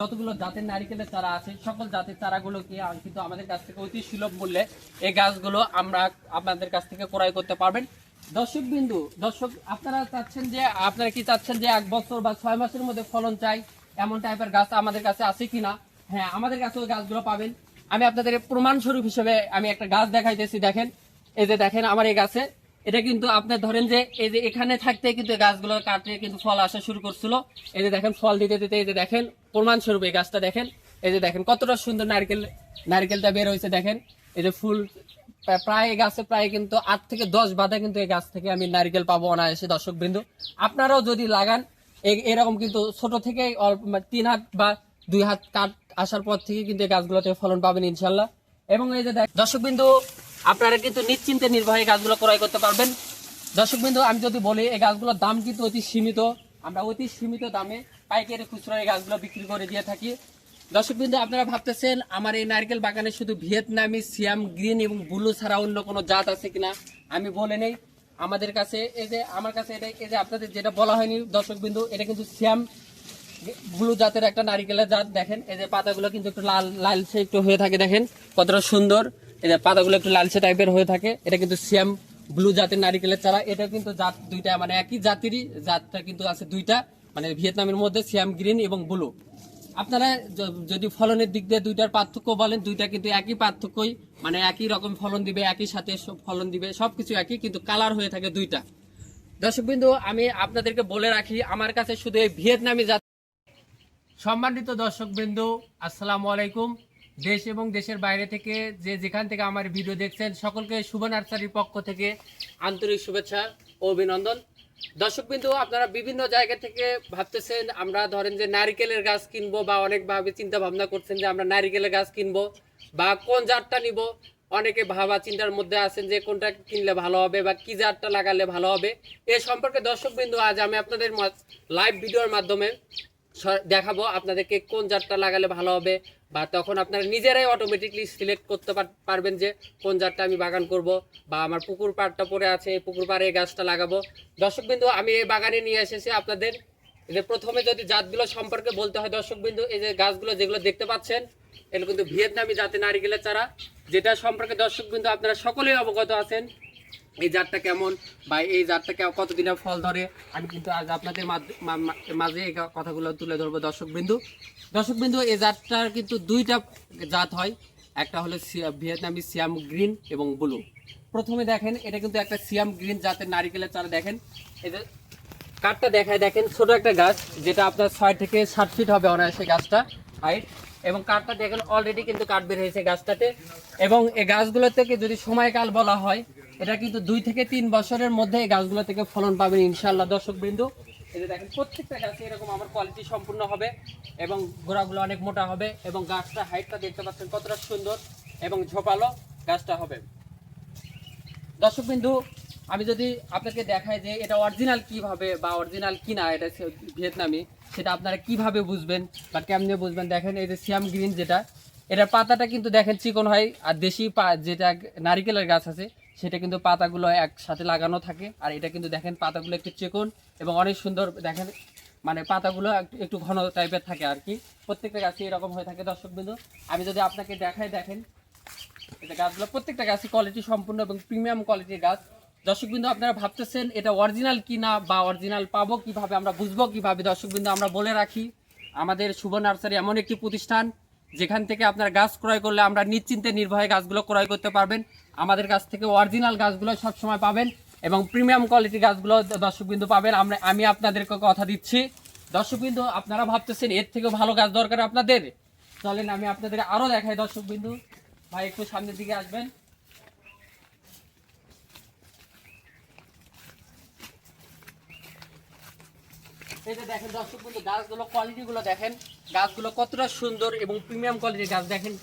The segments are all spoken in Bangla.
যতগুলো জাতের নারিকেলের চারা আছে, সকল জাতের চারাগুলোকে কিন্তু আমাদের কাছ থেকে অতি সুলভ মূল্যে এই গাছগুলো আমরা আপনাদের কাছ থেকে ক্রয় করতে পারবেন। দর্শক বিন্দু, দর্শক, আপনারা চাচ্ছেন যে, আপনারা কি চাচ্ছেন যে এক বছর বা ছয় মাসের মধ্যে ফলন চাই, এমন টাইপের গাছ আমাদের কাছে আছে কিনা? হ্যাঁ আমাদের কাছে ওই গাছগুলো পাবেন। আমি আপনাদের প্রমাণস্বরূপ হিসেবে আমি একটা গাছ দেখাইতেছি, দেখেন। এই যে দেখেন আমার এই গাছে এটা কিন্তু আপনি ধরেন যে এই যে এখানে থাকতে কিন্তু গাছগুলো কাটে কিন্তু ফল আসা শুরু করছিল। এই যে দেখেন, ফল দিতে দিতে এই যে দেখেন, প্রমাণস্বরূপ এই গাছটা দেখেন। এই যে দেখেন, কতটা সুন্দর নারকেল, নারকেলটা বের হয়েছে দেখেন। এই যে ফুল প্রায়- গাছে প্রায় কিন্তু আট থেকে দশ বাধা কিন্তু এই গাছ থেকে আমি নারকেল পাবো অনায়াসে দর্শক বিন্দু আপনারাও যদি লাগান এরকম কিন্তু ছোট থেকে অল্প মানে তিন হাত বা দুই হাত কাট আসার পর থেকে কিন্তু এই গাছগুলো থেকে ফলন পাবেন ইনশাল্লাহ। এবং এই যে দর্শক বিন্দু আপনারা কিন্তু নিশ্চিন্তে নির্ভয়ে গাছগুলো ক্রয় করতে পারবেন। দর্শক বিন্দু আমি যদি বলি, এই গাছগুলোর দাম কিন্তু অতি সীমিত। আমরা অতি সীমিত দামে পাইকারি খুচরো এই গাছগুলো বিক্রি করে দিয়ে থাকি। দর্শক বিন্দু আপনারা ভাবতেছেন, আমার এই নারকেল বাগানে শুধু ভিয়েতনামি, সিয়াম, গ্রিন এবং ব্লু ছাড়া অন্য কোনো জাত আছে কিনা? আমি বলে নেই। আমাদের কাছে এই যে, আমার কাছে এটা, এই যে আপনাদের যেটা বলা হয়নি দর্শক বিন্দু এটা কিন্তু সিয়াম, ব্লু জাতের একটা নারিকেলের জাত। দেখেন, এই যে পাতাগুলো কিন্তু একটু লাল লালচে একটু হয়ে থাকে, দেখেন, কতটা সুন্দর। যে পাতাগুলো একটু লালচে টাইপের হয়ে থাকে। এটা কিন্তু সিয়াম ব্লু জাতের নারিকেলের চারা। এটা কিন্তু জাত দুইটা মানে একই জাতিরই জাতটা কিন্তু আছে দুইটা। মানে ভিয়েতনামের মধ্যে সিয়াম গ্রিন এবং ব্লু আপনারা যদি ফলনের দিক দিয়ে দুইটার পার্থক্য বলেন, দুইটা কিন্তু একই পার্থক্যই মানে একই রকম ফলন দিবে, একই সাথে সব ফলন দিবে, সবকিছু একই, কিন্তু কালার হয়ে থাকে দুইটা। দর্শকবিন্দু আমি আপনাদেরকে বলে রাখি, আমার কাছে শুধু এই ভিয়েতনামি জাত সম্মানিত দর্শকবৃন্দ আসসালামু আলাইকুম। দেশ এবং দেশের বাইরে থেকে যে যেখান থেকে আমার ভিডিও দেখছেন, সকলকে শুভ নার্সারির পক্ষ থেকে আন্তরিক শুভেচ্ছা ও অভিনন্দন। দর্শকবৃন্দ, আপনারা বিভিন্ন জায়গা থেকে ভাবতেছেন, আমরা ধরেন যে নারিকেলের গাছ কিনবো বা অনেকভাবে চিন্তা ভাবনা করছেন যে আমরা নারিকেলের গাছ কিনবো বা কোন জাতটা নিব। অনেকে ভাবা চিন্তার মধ্যে আছেন যে কোনটা কিনলে ভালো হবে বা কি জাতটা লাগালে ভালো হবে। এ সম্পর্কে দর্শকবৃন্দ, আজ আমি আপনাদের লাইভ ভিডিওর মাধ্যমে দেখাবো আপনাদেরকে কোন জাতটা লাগালে ভালো হবে বা তখন আপনারা নিজেরাই অটোমেটিকলি সিলেক্ট করতে পারবেন যে কোন জাতটা আমি বাগান করব বা আমার পুকুর পাড়টা পড়ে আছে, এই পুকুর পাড়ে এই গাছটা লাগাবো। দর্শক বিন্দু আমি এই বাগানে নিয়ে এসেছি আপনাদের। যে প্রথমে যদি জাতগুলো সম্পর্কে বলতে হয় দর্শক বিন্দু এই যে গাছগুলো যেগুলো দেখতে পাচ্ছেন, এগুলো কিন্তু ভিয়েতনামি জাতের নারিকেলের চারা, যেটা সম্পর্কে দর্শক বিন্দু আপনারা সকলেই অবগত আছেন। এই জাতটা কেমন বা এই জাতটা কতদিনে ফল ধরে? আমি কিন্তু আজ আপনাদের মাঝে এই কথাগুলো তুলে ধরবো দর্শক বিন্দু দর্শক বিন্দু এই জাতটার কিন্তু দুইটা জাত হয়। একটা হলো ভিয়েতনামি সিয়াম গ্রিন এবং ব্লু। প্রথমে দেখেন, এটা কিন্তু একটা সিয়াম গ্রিন জাতের নারিকেলের চারা দেখেন। এই যে কাঠটা দেখায় দেখেন, ছোট একটা গাছ, যেটা আপনার ছয় থেকে ষাট ফিট হবে অনায়াসে গাছটা হাইট এবং কাঠটা দেখেন অলরেডি কিন্তু কাঠ বের হয়েছে গাছটাতে। এবং এই গাছগুলো থেকে যদি সময়কাল বলা হয় এটা কিন্তু দুই থেকে তিন বছরের মধ্যে এই গাছগুলো থেকে ফলন পাবেন ইনশাল্লাহ দর্শক বিন্দু যে দেখেন, প্রত্যেকটা গাছে এরকম আমার কোয়ালিটি সম্পূর্ণ হবে এবং গোড়াগুলো অনেক মোটা হবে এবং গাছটা হাইটটা দেখতে পাচ্ছেন কতটা সুন্দর এবং ঝোপালো গাছটা হবে। দর্শক বিন্দু আমি যদি আপনাকে দেখাই যে এটা অরিজিনাল কীভাবে বা অরিজিনাল কিনা, এটা ভিয়েতনামি, সেটা আপনারা কীভাবে বুঝবেন বা কেমনে বুঝবেন? দেখেন, এই যে সিয়াম গ্রিন যেটা, এটার পাতাটা কিন্তু দেখেন চিকন হয়, আর দেশি পা যেটা নারিকেলের গাছ আছে সেটা কিন্তু পাতাগুলো একসাথে লাগানো থাকে। আর এটা কিন্তু দেখেন, পাতাগুলো একটু চিকন এবং অনেক সুন্দর দেখেন মানে পাতাগুলো একটু- ঘন টাইপের থাকে আর কি। প্রত্যেকটা গাছে এরকম হয়ে থাকে, দর্শক বিন্দু। আমি যদি আপনাকে দেখাই, দেখেন, এটা গাছগুলো প্রত্যেকটা গাছই কোয়ালিটি সম্পূর্ণ এবং প্রিমিয়াম কোয়ালিটির গাছ। দর্শকবৃন্দ আপনারা ভাবতেছেন এটা অরিজিনাল কিনা বা অরিজিনাল পাবো কীভাবে, আমরা বুঝব কীভাবে? দর্শকবৃন্দ আমরা বলে রাখি, আমাদের শুভ নার্সারি এমন একটি প্রতিষ্ঠান, যেখান থেকে আপনারা গাছ ক্রয় করলে আমরা নিশ্চিন্তে নির্ভয়ে গাছগুলো ক্রয় করতে পারবেন। আমাদের কাছ থেকে অরিজিনাল গাছগুলো সবসময় পাবেন এবং প্রিমিয়াম কোয়ালিটির গাছগুলো দর্শকবৃন্দ পাবেন। আমরা, আমি আপনাদেরকে কথা দিচ্ছি। দর্শকবৃন্দ, আপনারা ভাবতেছেন এর থেকেও ভালো গাছ দরকার আপনাদের? চলেন, আমি আপনাদের আরও দেখাই দর্শকবিন্দু। ভাই, একটু সামনের দিকে আসবেন। যে দেখেন দর্শক বন্ধু গাছগুলো কোয়ালিটি গুলো দেখেন। গাছগুলো কতটা সুন্দর এবং প্রিমিয়াম কোয়ালিটির গাছ দেখেন।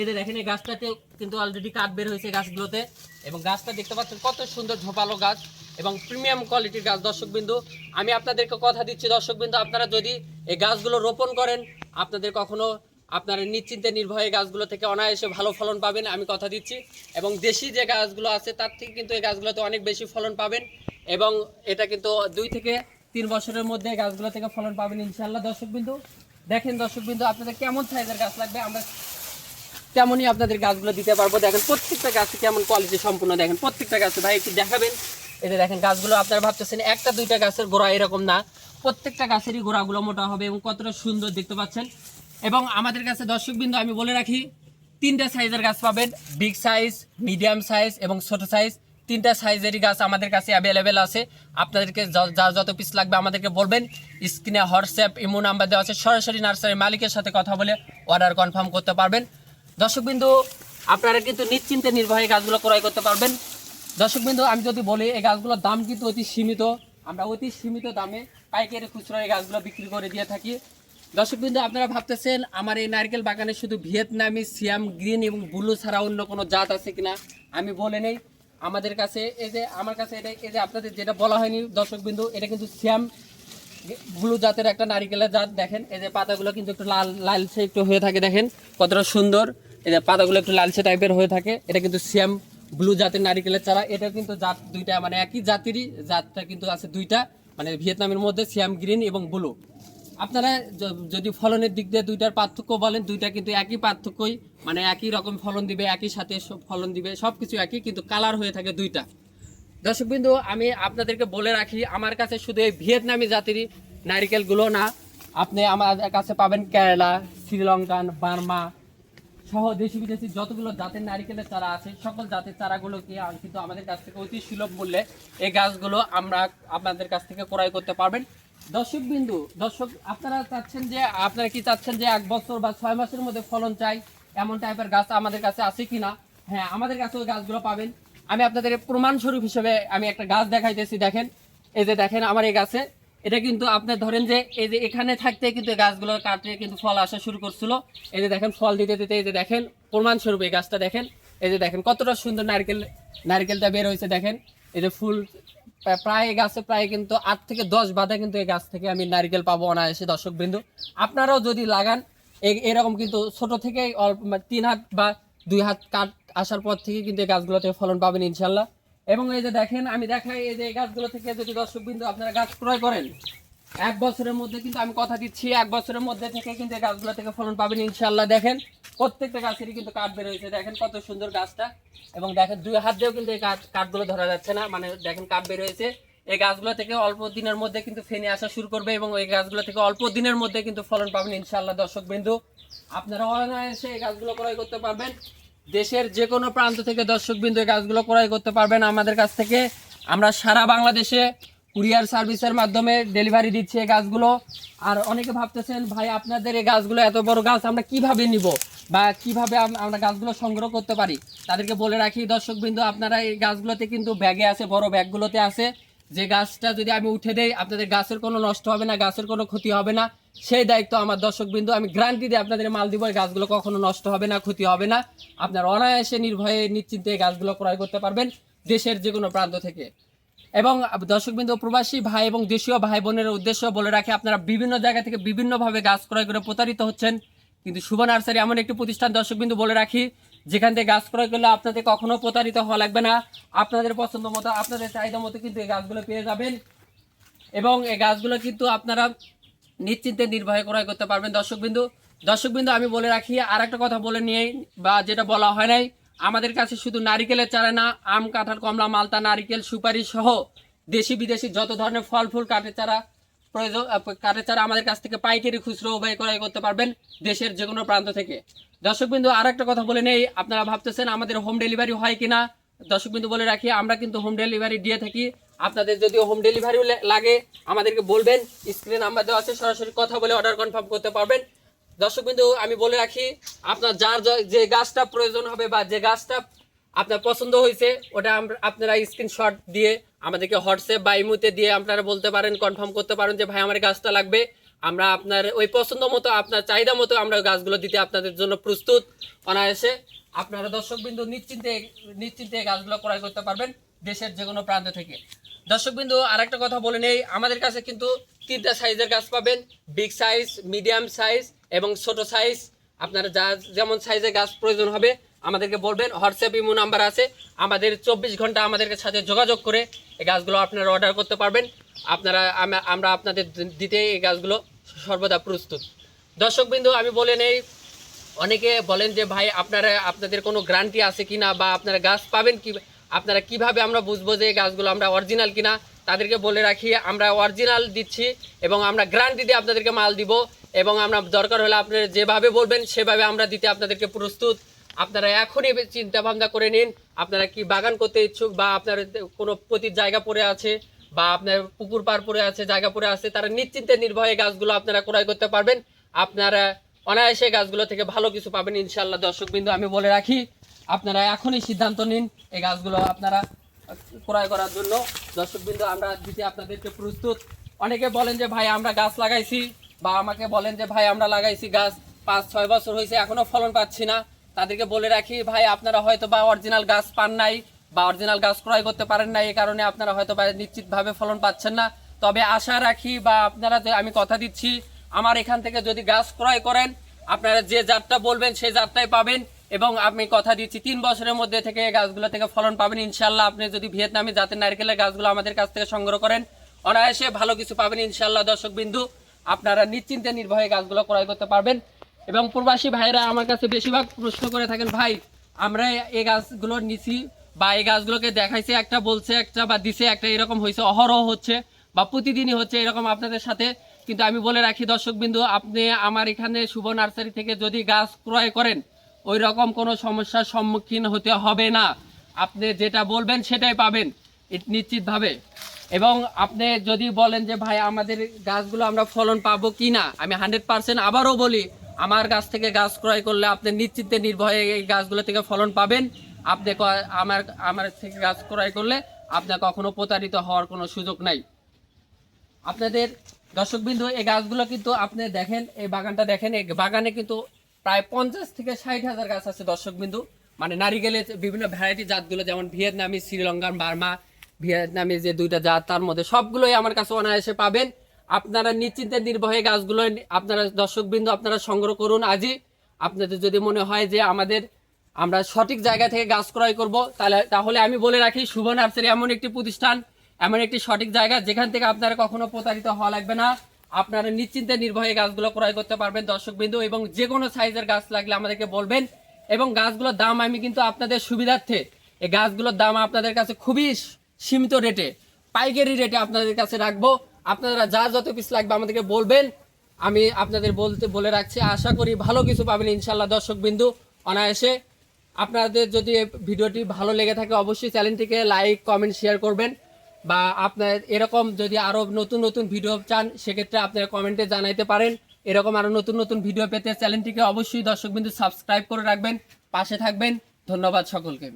এই যে দেখেন, এই গাছটাতে কিন্তু অলরেডি কাঠ বের হয়েছে গাছগুলোতে। এবং গাছটা দেখতে পাচ্ছেন কত সুন্দর ঝোপালো গাছ এবং প্রিমিয়াম কোয়ালিটির গাছ। দর্শক বিন্দু আমি আপনাদেরকে কথা দিচ্ছি দর্শক বিন্দু আপনারা যদি এই গাছগুলো রোপণ করেন, আপনাদের কখনো আপনারা নিশ্চিন্তে নির্ভয়ে গাছগুলো থেকে অনায়াসে ভালো ফলন পাবেন, আমি কথা দিচ্ছি। এবং দেশি যে গাছগুলো আছে, তার থেকে কিন্তু এই গাছগুলোতে অনেক বেশি ফলন পাবেন এবং এটা কিন্তু দুই থেকে তিন বছরের মধ্যে গাছগুলো থেকে ফলন পাবেন ইনশাল্লাহ দর্শক বিন্দু দেখেন দর্শক বিন্দু আপনাদের কেমন সাইজের গাছ লাগবে? আমরা তেমনই আপনাদের গাছগুলো দিতে পারব। দেখেন প্রত্যেকটা গাছে কেমন কোয়ালিটি সম্পূর্ণ। দেখেন প্রত্যেকটা গাছে, ভাই, একটু দেখাবেন। যে দেখেন, গাছগুলো আপনারা ভাবতেছেন, একটা, দুইটা গাছের গোড়া এরকম না। প্রত্যেকটা গাছেরই গোড়াগুলো মোটা হবে এবং কতটা সুন্দর দেখতে পাচ্ছেন। এবং আমাদের কাছে দর্শক বিন্দু আমি বলে রাখি, তিনটা সাইজের গাছ পাবেন। বিগ সাইজ, মিডিয়াম সাইজ এবং ছোট সাইজ। তিনটা সাইজেরই গাছ আমাদের কাছে অ্যাভেলেবেল আছে। আপনাদেরকে য- যত পিস লাগবে আমাদেরকে বলবেন। স্ক্রিনে হোয়াটসঅ্যাপ, ইমো নাম্বার দেওয়া আছে। সরাসরি নার্সারির মালিকের সাথে কথা বলে অর্ডার কনফার্ম করতে পারবেন। দর্শকবিন্দু, আপনারা কিন্তু নিশ্চিন্তে নির্ভয়ে গাছগুলো ক্রয় করতে পারবেন। দর্শকবিন্দু, আমি যদি বলি, এই গাছগুলোর দাম কিন্তু অতি সীমিত। আমরা অতি সীমিত দামে পাইকারি খুচরো এই গাছগুলো বিক্রি করে দিয়ে থাকি। দর্শকবিন্দু, আপনারা ভাবতেছেন, আমার এই নারকেল বাগানে শুধু ভিয়েতনামি, সিয়াম, গ্রিন এবং ব্লু ছাড়া অন্য কোনো জাত আছে কিনা? আমি বলে নেই। আমাদের কাছে এই যে, আমার কাছে এটা, এই যে আপনাদের যেটা বলা হয়নি, দর্শকবিন্দু, এটা কিন্তু সিয়াম, ব্লু জাতের একটা নারিকেলের জাত। দেখেন, এই যে পাতাগুলো কিন্তু একটু লাল লালচে একটু হয়ে থাকে, দেখেন, কতটা সুন্দর। যে পাতাগুলো একটু লালচে টাইপের হয়ে থাকে, এটা কিন্তু সিয়াম ব্লু জাতের নারিকেলের চারা। এটা কিন্তু জাত দুইটা মানে একই জাতেরই, জাতটা কিন্তু আছে দুইটা মানে ভিয়েতনামের মধ্যে সিয়াম গ্রিন এবং ব্লু আপনারা যদি ফলনের দিক দিয়ে দুইটার পার্থক্য বলেন, দুইটা কিন্তু একই পার্থক্যই মানে একই রকম ফলন দিবে, একই সাথে ফলন দিবে সব কিছু একই, কিন্তু কালার হয়ে থাকে দুইটা। দর্শকবিন্দু আমি আপনাদেরকে বলে রাখি, আমার কাছে শুধু এই ভিয়েতনামি জাতিরই নারিকেলগুলো না। আপনি আমার কাছে পাবেন কেরালা, শ্রীলঙ্কান, বার্মা সহ দেশি বিদেশি যতগুলো জাতের নারিকেলের চারা আছে, সকল জাতের চারাগুলোকে কিন্তু আমাদের কাছ থেকে অতি সুলভ মূল্যে এই গাছগুলো আমরা আপনাদের কাছ থেকে ক্রয় করতে পারবেন। দর্শক বিন্দু দর্শক আপনারা চাচ্ছেন যে, আপনারা কি চাচ্ছেন যে এক বছর বা ছয় মাসের মধ্যে ফলন চাই? এমন টাইপের গাছ আমাদের কাছে আছে কিনা? হ্যাঁ আমাদের কাছে ওই গাছগুলো পাবেন। আমি আপনাদের প্রমাণস্বরূপ হিসেবে আমি একটা গাছ দেখাইতেছি, দেখেন। এই যে দেখেন আমার এই গাছে এটা কিন্তু আপনার ধরেন যে এই যে এখানে থাকতে কিন্তু গাছগুলো কাটে কিন্তু ফল আসা শুরু করছিল। এই যে দেখেন, ফল দিতে দিতে এই যে দেখেন, প্রমাণস্বরূপ এই গাছটা দেখেন। এই যে দেখেন, কতটা সুন্দর নারকেল, নারকেলটা বের হয়েছে দেখেন। এই যে ফুল প্রায় গাছে প্রায় কিন্তু আট থেকে দশ বাধা কিন্তু এই গাছ থেকে আমি নারকেল পাবো অনায়াসে দর্শক বিন্দু আপনারাও যদি লাগান এরকম কিন্তু ছোট থেকে অল্প মানে তিন হাত বা দুই হাত কাঠ আসার পর থেকে কিন্তু এই গাছগুলো থেকে ফলন পাবেন ইনশাল্লাহ। এবং এই যে দেখেন, আমি দেখাই এই যে গাছগুলো থেকে যদি দর্শক বিন্দু আপনারা গাছ ক্রয় করেন, এক বছরের মধ্যে কিন্তু আমি কথা দিচ্ছি, এক বছরের মধ্যে থেকে কিন্তু গাছগুলো থেকে ফলন পাবেন ইনশাল্লাহ দেখেন, প্রত্যেকটা গাছেরই কিন্তু কাঠ বের হয়েছে। দেখেন কত সুন্দর গাছটা। এবং দেখেন, দুই হাত দিয়েও কিন্তু এই কাঠ, কাঠগুলো ধরা যাচ্ছে না। মানে দেখেন, কাঠ বের হয়েছে। এই গাছগুলো থেকে অল্প দিনের মধ্যে কিন্তু ফেনে আসা শুরু করবে এবং এই গাছগুলো থেকে অল্প দিনের মধ্যে কিন্তু ফলন পাবেন ইনশাল্লাহ দর্শক বিন্দু আপনারা অনায়াসে এই গাছগুলো ক্রয় করতে পারবেন। দেশের যে কোনো প্রান্ত থেকে দর্শক বিন্দু এই গাছগুলো ক্রয় করতে পারবেন আমাদের কাছ থেকে। আমরা সারা বাংলাদেশে কুরিয়ার সার্ভিসের মাধ্যমে ডেলিভারি দিচ্ছি এই গাছগুলো। আর অনেকে ভাবতেছেন, ভাই, আপনাদের এই গাছগুলো এত বড় গাছ, আমরা কীভাবে নিব বা কীভাবে আমরা গাছগুলো সংগ্রহ করতে পারি? তাদেরকে বলে রাখি দর্শক বিন্দু আপনারা এই গাছগুলোতে কিন্তু ব্যাগে আছে, বড় ব্যাগগুলোতে আছে। যে গাছটা যদি আমি উঠে দেই, আপনাদের গাছের কোনো নষ্ট হবে না, গাছের কোনো ক্ষতি হবে না। সেই দায়িত্ব আমার দর্শক বিন্দু আমি গ্যারান্টি দিয়ে আপনাদের মাল দিব গাছগুলো কখনো নষ্ট হবে না, ক্ষতি হবে না। আপনার অনায়াসে নির্ভয়ে, নিশ্চিন্তে এই গাছগুলো ক্রয় করতে পারবেন দেশের যে কোনো প্রান্ত থেকে। এবং দর্শকবৃন্দ, প্রবাসী ভাই এবং দেশীয় ভাই বোনের উদ্দেশ্য বলে রাখি, আপনারা বিভিন্ন জায়গা থেকে বিভিন্নভাবে গাছ ক্রয় করে প্রতারিত হচ্ছেন। কিন্তু শুভ নার্সারি এমন একটি প্রতিষ্ঠান দর্শকবিন্দু বলে রাখি, যেখান থেকে গাছ ক্রয় করলে আপনাদের কখনো প্রতারিত হওয়া লাগবে না। আপনাদের পছন্দ মতো, আপনাদের চাহিদা মতো কিন্তু এই গাছগুলো পেয়ে যাবেন। এবং এই গাছগুলো কিন্তু আপনারা নিশ্চিন্তে নির্বাহ ক্রয় করতে পারবেন। দর্শকবিন্দু দর্শকবিন্দু, আমি বলে রাখি আর একটা কথা বলে নিয়ে বা যেটা বলা হয় নাই, আমাদের কাছে শুধু নারিকেলের চারা না, আম, কাঁঠাল, কমলা, মালতা, নারিকেল, সুপারি সহ দেশি বিদেশি যত ধরনের ফল, ফুল, কাঠের চারা প্রয়োজন কাঠের চারা আমাদের কাছ থেকে পাইকারি খুচরো উভয় ক্রয় করতে পারবেন দেশের যে কোনো প্রান্ত থেকে। দর্শকবিন্দু আর একটা কথা বলে নেই, আপনারা ভাবতেছেন আমাদের হোম ডেলিভারি হয় কিনা? দর্শকবিন্দু বলে রাখি, আমরা কিন্তু হোম ডেলিভারি দিয়ে থাকি। আপনাদের যদি হোম ডেলিভারি লাগে, আমাদেরকে বলবেন স্ক্রিনে নাম্বার দেওয়া আছে, সরাসরি কথা বলে অর্ডার কনফার্ম করতে পারবেন। দর্শকবিন্দু আমি বলে রাখি, আপনার যার যে গাছটা প্রয়োজন হবে বা যে গাছটা আপনার পছন্দ হয়েছে, ওটা আপনারা স্ক্রিনশট দিয়ে আমাদেরকে হোয়াটসঅ্যাপ বা ইমুতে দিয়ে আপনারা বলতে পারেন কনফার্ম করতে পারেন যে, ভাই, আমার গাছটা লাগবে। আমরা আপনার ওই পছন্দ মতো, আপনার চাহিদা মতো আমরা গাছগুলো দিতে আপনাদের জন্য প্রস্তুত, অনায়াসে। আপনারা দর্শকবিন্দু নিশ্চিন্তে নিশ্চিন্তে গাছগুলো ক্রয় করতে পারবেন, দেশের যে কোনো প্রান্ত থেকে। দর্শকবিন্দু, আরেকটা কথা বলে নেই। আমাদের কাছে কিন্তু তিনটা সাইজের গাছ পাবেন। বিগ সাইজ, মিডিয়াম সাইজ এবং ছোট সাইজ। আপনারা যা যেমন সাইজের গাছ প্রয়োজন হবে, আমাদেরকে বলবেন। হোয়াটসঅ্যাপ ইমো নাম্বার আছে। আমাদের চব্বিশ ঘণ্টা আমাদের সাথে যোগাযোগ করে এই গাছগুলো আপনারা অর্ডার করতে পারবেন। আপনারা আমরা আপনাদের দিতে এই গাছগুলো সর্বদা প্রস্তুত। দর্শক বিন্দু আমি বলে নেই, অনেকে বলেন যে, ভাই, আপনারা, আপনাদের কোনো গ্যারান্টি আছে কিনা বা আপনারা গাছ পাবেন কি আপনারা কীভাবে আমরা বুঝব যে গাছগুলো আমরা অরিজিনাল কিনা? তাদেরকে বলে রাখি, আমরা অরিজিনাল দিচ্ছি এবং আমরা গ্যারান্টি দিয়ে আপনাদেরকে মাল দিব এবং আমরা দরকার হলে আপনারা যেভাবে বলবেন, সেভাবে আমরা দিতে আপনাদেরকে প্রস্তুত। আপনারা এখনই চিন্তা ভাবনা করে নিন, আপনারা কি বাগান করতে ইচ্ছুক বা আপনার কোনো পতির জায়গা পড়ে আছে বা আপনার পুকুর পার পড়ে আছে, জায়গা পড়ে আছে, তারা নিশ্চিন্তে নির্ভয়ে গাছগুলো আপনারা ক্রয় করতে পারবেন। আপনারা অনায়াসে গাছগুলো থেকে ভালো কিছু পাবেন ইনশাল্লাহ দর্শক বিন্দু আমি বলে রাখি আপনারা এখনই সিদ্ধান্ত নিন এই গাছগুলো আপনারা ক্রয় করার জন্য। দর্শক বিন্দু আমরা দিতে আপনাদেরকে প্রস্তুত। অনেকে বলেন যে, ভাই, আমরা গাছ লাগাইছি। বা আমাকে বলেন যে, ভাই, আমরা লাগাইছি গাছ। পাঁচ, ছয় বছর হয়েছে এখনও ফলন পাচ্ছি না। তাদেরকে বলে রাখি, ভাই, আপনারা হয়তো বা অরিজিনাল গাছ পান নাই বা অরিজিনাল গাছ ক্রয় করতে পারেন না এই কারণে আপনারা হয়তো বা নিশ্চিতভাবে ফলন পাচ্ছেন না। তবে আশা রাখি বা আপনারা আমি কথা দিচ্ছি, আমার এখান থেকে যদি গাছ ক্রয় করেন, আপনারা যে জাতটা বলবেন, সেই জাতটাই পাবেন। এবং আমি কথা দিচ্ছি, তিন বছরের মধ্যে থেকে গাছগুলো থেকে ফলন পাবেন। ইনশাল্লাহ আপনি যদি ভিয়েতনামি জাতের নারকেলের গাছগুলো আমাদের কাছ থেকে সংগ্রহ করেন, অনায়াসে ভালো কিছু পাবেন ইনশাল্লাহ দর্শক বিন্দু আপনারা নিশ্চিন্তে নির্ভয়ে গাছগুলো ক্রয় করতে পারবেন। এবং প্রবাসী ভাইরা আমার কাছে বেশিরভাগ প্রশ্ন করে থাকেন, ভাই, আমরা এই গাছগুলো নিছি বা এই গাছগুলোকে দেখাইছে একটা, বলছে একটা বা দিছে একটা, এরকম হয়েছে অহরহ হচ্ছে বা প্রতিদিনই হচ্ছে এরকম আপনাদের সাথে। কিন্তু আমি বলে রাখি দর্শক বিন্দু আপনি আমার এখানে শুভ নার্সারি থেকে যদি গাছ ক্রয় করেন ওই রকম কোনো সমস্যার সম্মুখীন হতে হবে না। আপনি যেটা বলবেন সেটাই পাবেন নিশ্চিতভাবে। এবং আপনি যদি বলেন যে, ভাই, আমাদের গাছগুলো আমরা ফলন পাবো কি না? আমি হান্ড্রেড পার্সেন্ট আবারও বলি, আমার গাছ থেকে গাছ ক্রয় করলে আপনি নিশ্চিন্তে নির্ভয়ে এই গাছগুলো থেকে ফলন পাবেন। আপনি আমার আমার থেকে গাছ ক্রয় করলে আপনার কখনো প্রতারিত হওয়ার কোনো সুযোগ নাই। আপনাদের দর্শকবিন্দু, এই গাছগুলো কিন্তু আপনি দেখেন, এই বাগানটা দেখেন, এই বাগানে কিন্তু প্রায় পঞ্চাশ থেকে ষাট হাজার গাছ আছে দর্শকবিন্দু। মানে নারিকেলের বিভিন্ন ভ্যারাইটি জাতগুলো, যেমন ভিয়েতনামি, শ্রীলঙ্কান, বার্মা, ভিয়েতনামি যে দুইটা জাত, তার মধ্যে সবগুলোই আমার কাছে অনায়াসে পাবেন। আপনারা নিশ্চিন্তে নির্ভয়ে গাছগুলো আপনারা দর্শকবিন্দু আপনারা সংগ্রহ করুন আজই আপনাদের যদি মনে হয় যে আমাদের, আমরা সঠিক জায়গা থেকে গাছ ক্রয় করব, তাহলে তাহলে আমি বলে রাখি, শুভ নার্সারি এমন একটি প্রতিষ্ঠান, এমন একটি সঠিক জায়গা, যেখান থেকে আপনারা কখনো প্রতারিত হওয়া লাগবে না। আপনারা নিশ্চিন্তে নির্ভয়ে গাছগুলো ক্রয় করতে পারবেন দর্শক বিন্দু এবং যে কোনো সাইজের গাছ লাগলে আমাদেরকে বলবেন। এবং গাছগুলোর দাম আমি কিন্তু আপনাদের সুবিধার্থে, এই গাছগুলোর দাম আপনাদের কাছে খুবই সীমিত রেটে, পাইকারি রেটে আপনাদের কাছে রাখব। আপনারা যা যত পিস লাগবে আমাদেরকে বলবেন। আমি আপনাদের বলতে, বলে রাখছি, আশা করি ভালো কিছু পাবেন ইনশাল্লাহ দর্শক বিন্দু অনায়াসে। আপনাদের যদি ভিডিওটি ভালো লেগে থাকে, অবশ্যই চ্যানেলটিকে লাইক, কমেন্ট, শেয়ার করবেন। বা আপনার এরকম যদি আরও নতুন নতুন ভিডিও চান, সেক্ষেত্রে আপনারা কমেন্টে জানাইতে পারেন। এরকম আরও নতুন নতুন ভিডিও পেতে চ্যানেলটিকে অবশ্যই দর্শকবিন্দু সাবস্ক্রাইব করে রাখবেন, পাশে থাকবেন। ধন্যবাদ সকলকে।